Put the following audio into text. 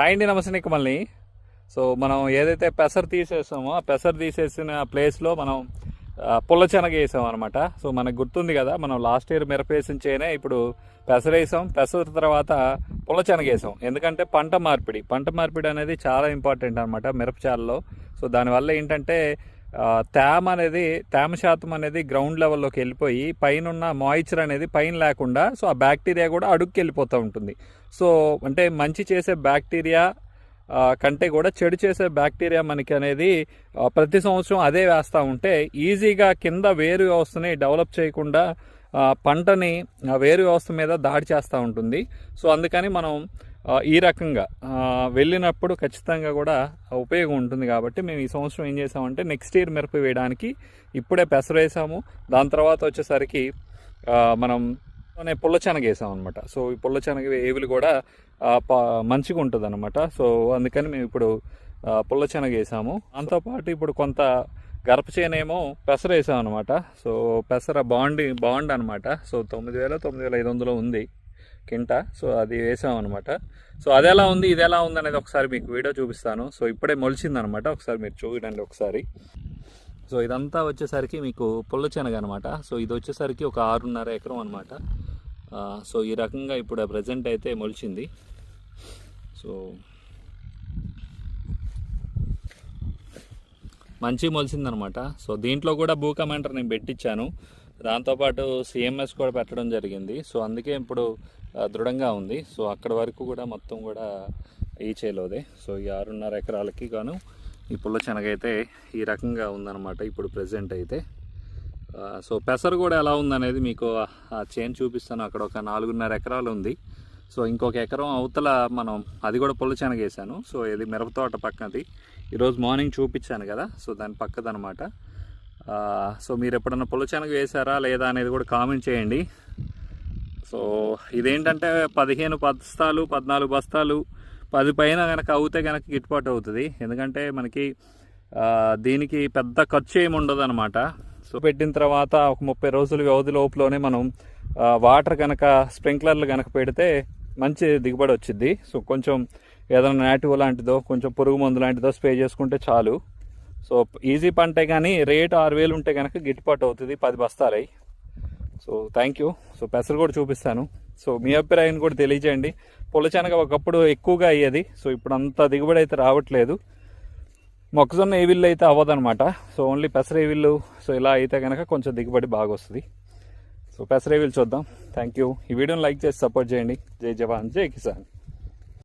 Hi అండి నమస్తే నీకు మళ్ళీ సో మనం ఏదైతే పెసర్ తీసేసామో ఆ పెసర్ తీసేసిన ప్లేస్లో మనం పుల్ల శనగ వేసాం అనమాట సో మనకు గుర్తుంది కదా మనం లాస్ట్ ఇయర్ మిరప చేనే ఇప్పుడు పెసర వేసాం పెసర తర్వాత పుల్ల శనగ వేసాం. ఎందుకంటే పంట మార్పిడి పంట మార్పిడి అనేది చాలా ఇంపార్టెంట్ అనమాట మిరపచాలలో సో దానివల్ల ఏంటంటే తేమ అనేది తేమ శాతం అనేది గ్రౌండ్ లెవెల్లోకి వెళ్ళిపోయి పైన ఉన్న మాయిశ్చర్ అనేది పైన లేకుండా సో ఆ బ్యాక్టీరియా కూడా అడుగుకి వెళ్ళిపోతూ ఉంటుంది. సో అంటే మంచి చేసే బ్యాక్టీరియా కంటే కూడా చెడు చేసే బ్యాక్టీరియా మనకి అనేది ప్రతి సంవత్సరం అదే వేస్తూ ఉంటే ఈజీగా కింద వేరు వ్యవస్థని డెవలప్ చేయకుండా పంటని ఆ వేరు వ్యవస్థ మీద దాడి చేస్తూ ఉంటుంది. సో అందుకని మనం ఈ రకంగా వెళ్ళినప్పుడు ఖచ్చితంగా కూడా ఉపయోగం ఉంటుంది కాబట్టి మేము ఈ సంవత్సరం ఏం చేసామంటే నెక్స్ట్ ఇయర్ మిరప వేయడానికి ఇప్పుడే పెసర వేసాము. దాని తర్వాత వచ్చేసరికి మనం అనే పుల్ల శనగ వేసాం అనమాట సో ఈ పుల్ల శనగ ఏవులు కూడా ప- మంచిగా ఉంటుంది అనమాట సో అందుకని మేము ఇప్పుడు ఆ, పుల్ల శనగ వేసాము. దాంతోపాటు ఇప్పుడు కొంత గర్భచేనేమో పెసర వేసాం అనమాట సో పెసర బాండ్ బాండ్ అనమాట సో తొమ్మిది వేల తొమ్మిది వేల ఐదు వందలు ఉంది. కింట. సో అది వేసాం అనమాట సో అది ఎలా ఉంది ఇది ఎలా ఉంది అనేది ఒకసారి మీకు వీడియో చూపిస్తాను. సో ఇప్పుడే మొలిచింది అనమాట ఒకసారి మీరు చూడండి ఒకసారి. సో ఇదంతా వచ్చేసరికి మీకు పుల్ల శనగ అనమాట సో ఇది వచ్చేసరికి ఒక ఆరున్నర ఎకరం అనమాట సో ఈ రకంగా ఇప్పుడు ప్రజెంట్ అయితే మొలిచింది. సో మంచి మొలిసిందనమాట సో దీంట్లో కూడా భూ నేను పెట్టించాను. దాంతోపాటు సిఎంఎస్ కూడా పెట్టడం జరిగింది. సో అందుకే ఇప్పుడు దృఢంగా ఉంది. సో అక్కడ వరకు కూడా మొత్తం కూడా ఈ చేలోదే. సో ఈ ఆరున్నర ఎకరాలకి గాను ఈ పుల్ల శనగ అయితే ఈ రకంగా ఉందన్నమాట ఇప్పుడు ప్రజెంట్ అయితే. సో పెసరు కూడా ఎలా ఉందనేది మీకు ఆ చేను చూపిస్తాను. అక్కడ ఒక నాలుగున్నర ఎకరాలు ఉంది. సో ఇంకొక ఎకరం అవతల మనం అది కూడా పుల్ల శనగ వేసాను. సో ఇది మిరపతోట పక్కనది ఈరోజు మార్నింగ్ చూపించాను కదా. సో దాని పక్కదనమాట సో మీరు ఎప్పుడన్నా పుల్ల శనగ వేసారా లేదా అనేది కూడా కామెంట్ చేయండి. సో ఇదేంటంటే పదిహేను బస్తాలు పద్నాలుగు బస్తాలు పది పైన కనుక అవుతే కనుక గిట్టుబాటు అవుతుంది. ఎందుకంటే మనకి దీనికి పెద్ద ఖర్చు ఏమి ఉండదు అనమాట సో పెట్టిన తర్వాత ఒక ముప్పై రోజుల వ్యవధి లోపులోనే మనం వాటర్ కనుక స్ప్రింక్లర్లు కనుక పెడితే మంచి దిగుబడి వచ్చింది సో కొంచెం ఏదైనా నాటివ్ లాంటిదో కొంచెం పురుగు మందు లాంటిదో స్ప్రే చేసుకుంటే చాలు. సో ఈజీ పంటే కానీ రేట్ ఆరు వేలు ఉంటే కనుక గిట్టుబాటు అవుతుంది పది బస్తాలై సో థ్యాంక్ యూ సో పెసరు కూడా చూపిస్తాను. సో మీ అభిప్రాయం కూడా తెలియజేయండి. పుల్లశనగ ఒకప్పుడు ఎక్కువగా అయ్యేది సో ఇప్పుడు అంత దిగుబడి అయితే రావట్లేదు. మొక్కజొన్న ఏవిల్లు అయితే అవ్వదనమాట సో ఓన్లీ పెసరేవిల్లు సో ఇలా అయితే కనుక కొంచెం దిగుబడి బాగా వస్తుంది. సో పెసరేవిల్లు చూద్దాం. థ్యాంక్ యూ ఈ వీడియోని లైక్ చేసి సపోర్ట్ చేయండి. జై జవాన్ జై కిసాన్.